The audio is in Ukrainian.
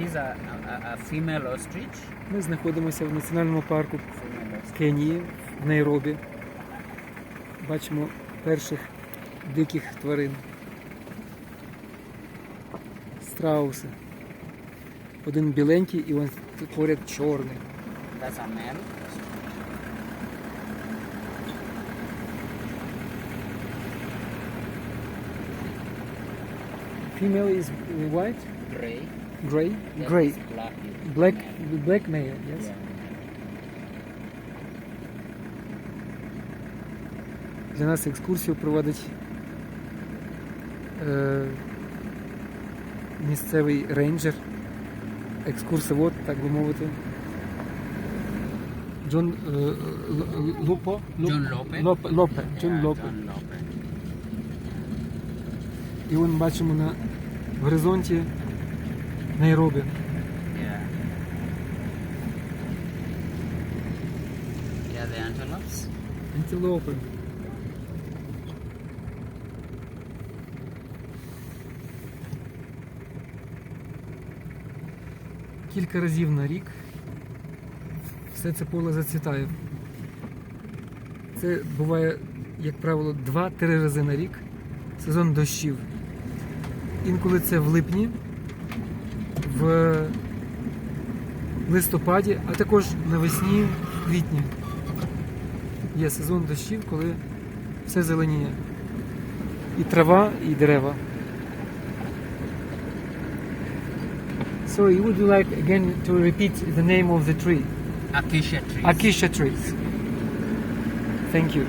These are a, a, female ostrich. Ми знаходимося в національному парку ostrich. Кенії в Найробі. Бачимо перших диких тварин. Страуси. Один біленький і он поряд чорний. That's a male. Female is white, Gray. Gray, That gray, is black. black, black male, yes. Yeah. Для нас екскурсію проводить е, місцевий рейнджер, екскурсовод, так би мовити. Джон е, Л- Лупо? Луп- John Лопе, Лопе, Джон Лопе. John Lope. І вон бачимо на горизонті Найробі. Yeah. Yeah, the antelopes. Антилопи. Кілька разів на рік все це поле зацвітає. Це буває, як правило, 2-3 рази на рік сезон дощів. Інколи це в липні, в листопаді, а також навесні, в квітні є сезон дощів, коли все зеленіє. І трава, і дерева. Sorry, would you like again to repeat the name of the tree? Acacia trees. Acacia trees. Thank you.